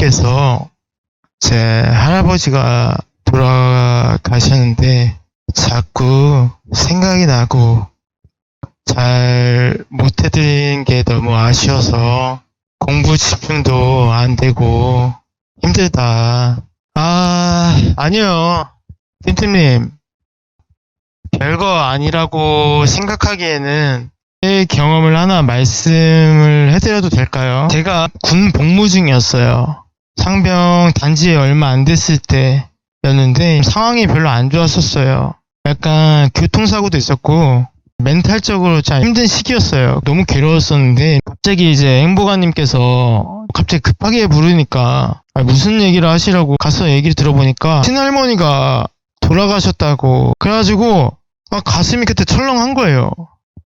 김태민님께서 제 할아버지가 돌아가셨는데 자꾸 생각이 나고 잘 못해드린 게 너무 아쉬워서 공부 집중도 안 되고 힘들다. 아, 아니요. 팀팀님. 별거 아니라고 생각하기에는 제 경험을 하나 말씀을 해드려도 될까요? 제가 군 복무 중이었어요. 상병 단지에 얼마 안 됐을 때였는데 상황이 별로 안 좋았었어요. 약간 교통사고도 있었고 멘탈적으로 참 힘든 시기였어요. 너무 괴로웠었는데 갑자기 이제 행보가님께서 갑자기 급하게 부르니까 아, 무슨 얘기를 하시라고 가서 얘기를 들어보니까 친할머니가 돌아가셨다고 그래가지고 아, 가슴이 그때 철렁한 거예요.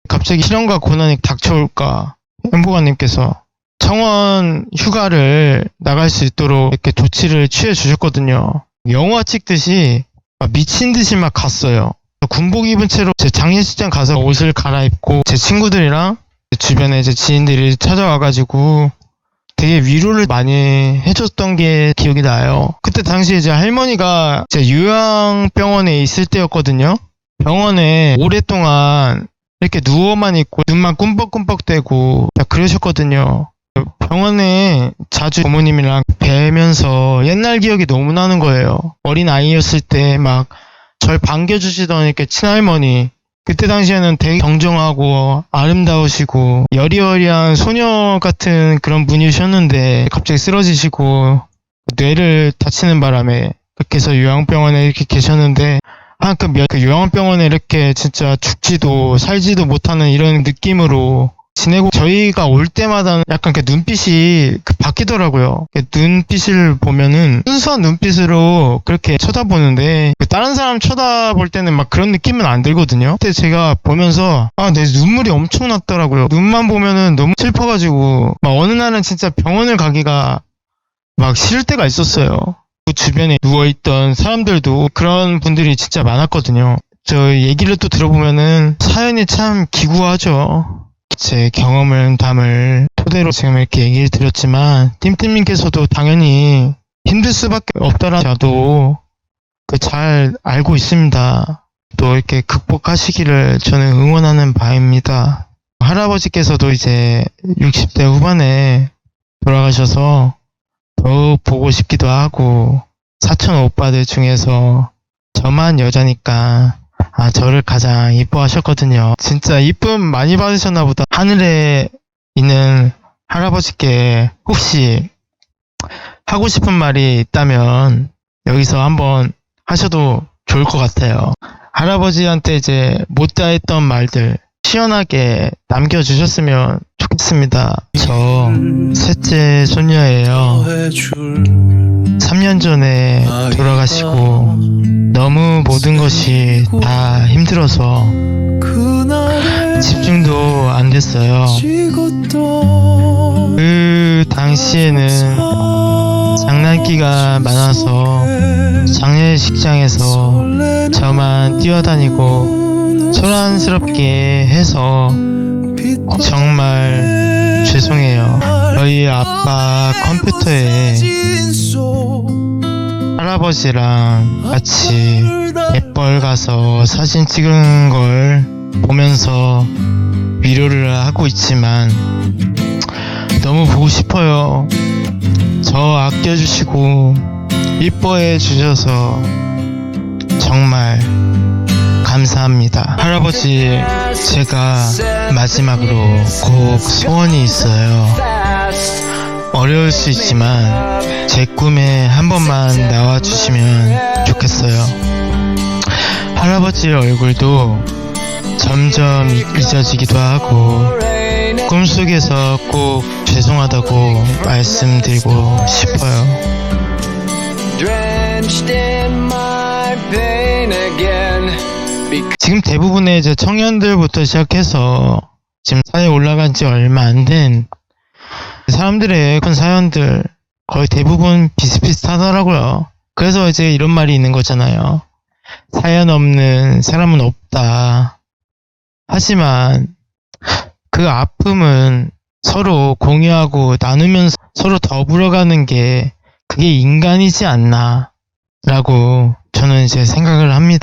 갑자기 시련과 고난이 닥쳐올까 행보가님께서 청원 휴가를 나갈 수 있도록 이렇게 조치를 취해 주셨거든요. 영화 찍듯이 막 미친 듯이 막 갔어요. 군복 입은 채로 제 장례식장 가서 옷을 갈아입고 제 친구들이랑 주변에 제 지인들이 찾아와가지고 되게 위로를 많이 해줬던 게 기억이 나요. 그때 당시에 제 할머니가 제 요양병원에 있을 때였거든요. 병원에 오랫동안 이렇게 누워만 있고 눈만 꿈뻑꿈뻑대고 막 그러셨거든요. 병원에 자주 부모님이랑 뵈면서 옛날 기억이 너무 나는 거예요. 어린 아이였을 때 막 절 반겨주시던 이렇게 친할머니. 그때 당시에는 되게 정정하고 아름다우시고 여리여리한 소녀 같은 그런 분이셨는데 갑자기 쓰러지시고 뇌를 다치는 바람에 그렇게 해서 요양병원에 이렇게 계셨는데 한그 몇- 그 요양병원에 이렇게 진짜 죽지도 살지도 못하는 이런 느낌으로 지내고 저희가 올 때마다 약간 그 눈빛이 그 바뀌더라고요. 그 눈빛을 보면은 순수한 눈빛으로 그렇게 쳐다보는데 그 다른 사람 쳐다볼 때는 막 그런 느낌은 안 들거든요. 그때 제가 보면서 아 내 눈물이 엄청 났더라고요. 눈만 보면은 너무 슬퍼가지고 막 어느 날은 진짜 병원을 가기가 막 싫을 때가 있었어요. 그 주변에 누워있던 사람들도 그런 분들이 진짜 많았거든요. 저 얘기를 또 들어보면은 사연이 참 기구하죠. 제 경험을 담을 토대로 지금 이렇게 얘기를 드렸지만 띵띵님께서도 당연히 힘들 수밖에 없다라 저도 그잘 알고 있습니다. 또 이렇게 극복하시기를 저는 응원하는 바입니다. 할아버지께서도 이제 60대 후반에 돌아가셔서 더욱 보고 싶기도 하고 사촌 오빠들 중에서 저만 여자니까 아 저를 가장 이뻐하셨거든요. 진짜 이쁨 많이 받으셨나 보다. 하늘에 있는 할아버지께 혹시 하고 싶은 말이 있다면 여기서 한번 하셔도 좋을 것 같아요. 할아버지한테 이제 못다 했던 말들 시원하게 남겨주셨으면 좋겠습니다. 저 셋째 손녀예요. 3년 전에 돌아가시고 너무 모든 것이 다 힘들어서 집중도 안 됐어요. 그 당시에는 장난기가 많아서 장례식장에서 저만 뛰어다니고 소란스럽게 해서 정말 죄송해요. 저희 아빠 컴퓨터에 할아버지랑 같이 갯벌 가서 사진 찍은 걸 보면서 위로를 하고 있지만 너무 보고 싶어요. 저 아껴주시고 이뻐해 주셔서 정말 감사합니다. 할아버지, 제가 마지막으로 꼭 소원이 있어요. 어려울 수 있지만 제 꿈에 한 번만 나와주시면 좋겠어요. 할아버지의 얼굴도 점점 잊어지기도 하고 꿈속에서 꼭 죄송하다고 말씀드리고 싶어요. 지금 대부분의 이제 청년들부터 시작해서 지금 사회에 올라간 지 얼마 안 된 사람들의 그런 사연들 거의 대부분 비슷비슷하더라고요. 그래서 이제 이런 말이 있는 거잖아요. 사연 없는 사람은 없다. 하지만 그 아픔은 서로 공유하고 나누면서 서로 더불어가는 게 그게 인간이지 않나 라고 저는 이제 생각을 합니다.